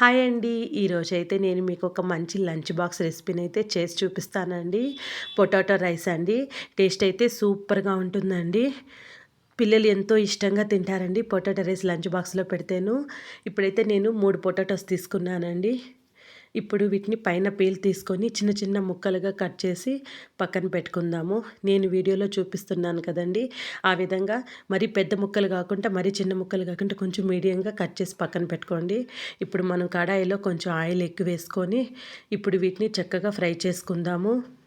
Hi అండి. ఈరోజు అయితే నేను మీకు ఒక మంచి లంచ్ బాక్స్ రెసిపీని అయితే చేసి చూపిస్తానండి. పొటాటో రైస్ అండి. టేస్ట్ అయితే సూపర్గా ఉంటుందండి. పిల్లలు ఎంతో ఇష్టంగా తింటారండి పొటాటో రైస్ లంచ్ బాక్స్లో పెడితేను. ఇప్పుడైతే నేను మూడు పొటాటోస్ తీసుకున్నానండి. ఇప్పుడు వీటిని పైన పీల్ తీసుకొని చిన్న చిన్న ముక్కలుగా కట్ చేసి పక్కన పెట్టుకుందాము. నేను వీడియోలో చూపిస్తున్నాను కదండి. ఆ విధంగా మరి పెద్ద ముక్కలు కాకుండా మరి చిన్న ముక్కలు కాకుండా కొంచెం మీడియంగా కట్ చేసి పక్కన పెట్టుకోండి. ఇప్పుడు మనం కడాయిలో కొంచెం ఆయిల్ ఎక్కువ వేసుకొని ఇప్పుడు వీటిని చక్కగా ఫ్రై చేసుకుందాము.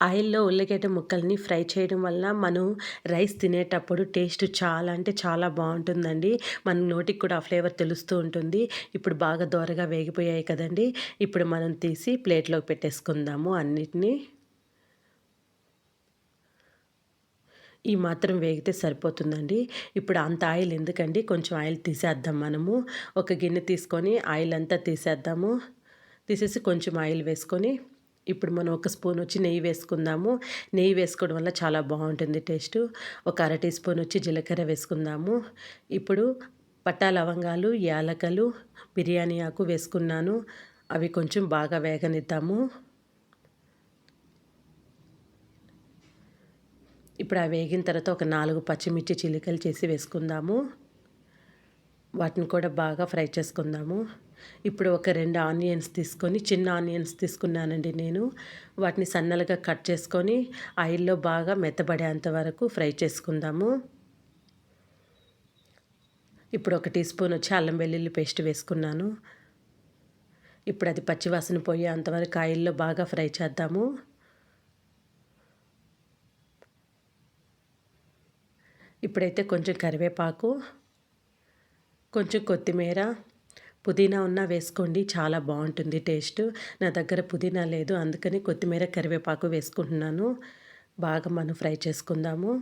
ఆయిల్లో ఉల్లిగడ్డ ముక్కల్ని ఫ్రై చేయడం వల్ల మనం రైస్ తినేటప్పుడు టేస్ట్ చాలా అంటే చాలా బాగుంటుందండి. మన నోటికి కూడా ఆ ఫ్లేవర్ తెలుస్తూ ఉంటుంది. ఇప్పుడు బాగా దోరగా వేగిపోయాయి కదండి. ఇప్పుడు మనం తీసి ప్లేట్లోకి పెట్టేసుకుందాము అన్నిటినీ. ఈ మాత్రం వేగితే సరిపోతుందండి. ఇప్పుడు అంత ఆయిల్ ఎందుకండి? కొంచెం ఆయిల్ తీసేద్దాం మనము. ఒక గిన్నె తీసుకొని ఆయిల్ అంతా తీసేద్దాము. తీసేసి కొంచెం ఆయిల్ వేసుకొని ఇప్పుడు మనం ఒక స్పూన్ వచ్చి నెయ్యి వేసుకుందాము. నెయ్యి వేసుకోవడం వల్ల చాలా బాగుంటుంది టేస్ట్. ఒక అర టీ స్పూన్ వచ్చి జీలకర్ర వేసుకుందాము. ఇప్పుడు పట్టా లవంగాలు యాలకలు బిర్యానీ ఆకు వేసుకున్నాను. అవి కొంచెం బాగా వేగనిద్దాము. ఇప్పుడు ఆ వేగిన తర్వాత ఒక నాలుగు పచ్చిమిర్చి చిలికలు చేసి వేసుకుందాము. వాటిని కూడా బాగా ఫ్రై చేసుకుందాము. ఇప్పుడు ఒక రెండు ఆనియన్స్ తీసుకొని చిన్న ఆనియన్స్ తీసుకున్నానండి నేను. వాటిని సన్నలుగా కట్ చేసుకొని ఆయిల్లో బాగా మెత్తబడేంత వరకు ఫ్రై చేసుకుందాము. ఇప్పుడు ఒక టీ స్పూన్ వచ్చి అల్లం వెల్లుల్లి పేస్ట్ వేసుకున్నాను. ఇప్పుడు అది పచ్చివాసన పోయే అంతవరకు ఆయిల్లో బాగా ఫ్రై చేద్దాము. ఇప్పుడైతే కొంచెం కరివేపాకు కొంచెం కొత్తిమీర పుదీనా ఉన్నా వేసుకోండి చాలా బాగుంటుంది టేస్ట్. నా దగ్గర పుదీనా లేదు అందుకని కొత్తిమీర కరివేపాకు వేసుకుంటున్నాను. బాగా మనం ఫ్రై చేసుకుందాము.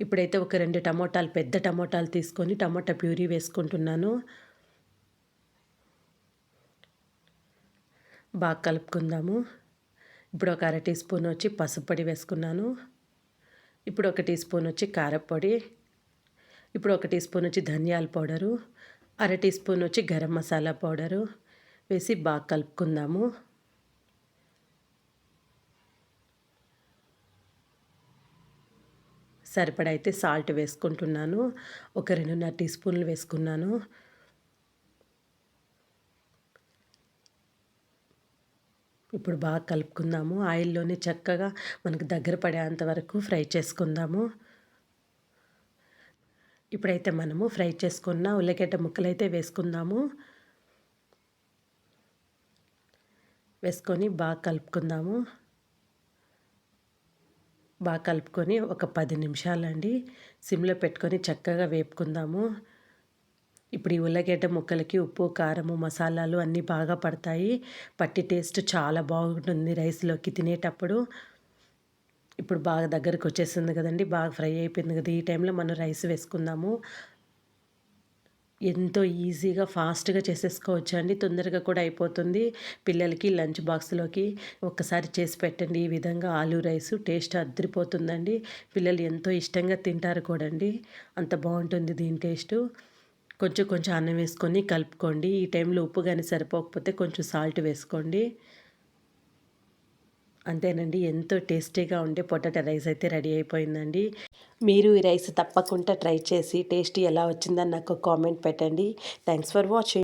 ఇప్పుడైతే ఒక రెండు టమోటాలు పెద్ద టమోటాలు తీసుకొని టమోటా ప్యూరీ వేసుకుంటున్నాను. బాగా కలుపుకుందాము. ఇప్పుడు ఒక అర టీ స్పూన్ వచ్చి పసుపు పొడి వేసుకున్నాను. ఇప్పుడు ఒక టీ స్పూన్ వచ్చి కారపొడి. ఇప్పుడు ఒక టీ స్పూన్ వచ్చి ధనియాల పౌడరు అర టీ స్పూన్ వచ్చి గరం మసాలా పౌడరు వేసి బాగా కలుపుకుందాము. సరిపడైతే సాల్ట్ వేసుకుంటున్నాను. ఒక రెండున్నర టీ స్పూన్లు వేసుకున్నాను. ఇప్పుడు బాగా కలుపుకుందాము. ఆయిల్లోనే చక్కగా మనకు దగ్గర పడేంత వరకు ఫ్రై చేసుకుందాము. ఇప్పుడైతే మనము ఫ్రై చేసుకున్న ఉల్లిగడ్డ ముక్కలు అయితే వేసుకుందాము. వేసుకొని బాగా కలుపుకుందాము. బాగా కలుపుకొని ఒక పది నిమిషాలండి. సిమ్లో పెట్టుకొని చక్కగా వేపుకుందాము. ఇప్పుడు ఈ ఉల్లగడ్డ ముక్కలకి ఉప్పు కారము మసాలాలు అన్నీ బాగా పడతాయి. పట్టి టేస్ట్ చాలా బాగుంటుంది రైస్లోకి తినేటప్పుడు. ఇప్పుడు బాగా దగ్గరకు వచ్చేసింది కదండి బాగా ఫ్రై అయిపోయింది కదా. ఈ టైంలో మనం రైస్ వేసుకుందాము. ఎంతో ఈజీగా ఫాస్ట్గా చేసేసుకోవచ్చు అండి. తొందరగా కూడా అయిపోతుంది. పిల్లలకి లంచ్ బాక్స్లోకి ఒక్కసారి చేసి పెట్టండి. ఈ విధంగా ఆలూ రైస్ టేస్ట్ అద్దరిపోతుందండి పిల్లలు ఎంతో ఇష్టంగా తింటారు కూడా అండి అంత బాగుంటుంది దీని టేస్టు. కొంచెం కొంచెం అన్నం వేసుకొని కలుపుకోండి. ఈ టైంలో ఉప్పు కానీ సరిపోకపోతే కొంచెం సాల్ట్ వేసుకోండి. అంతేనండి. ఎంతో టేస్టీగా ఉండే పొటాటో రైస్ అయితే రెడీ అయిపోయిందండి. మీరు ఈ రైస్ తప్పకుండా ట్రై చేసి టేస్ట్ ఎలా వచ్చిందని నాకు కామెంట్ పెట్టండి. Thanks for watching.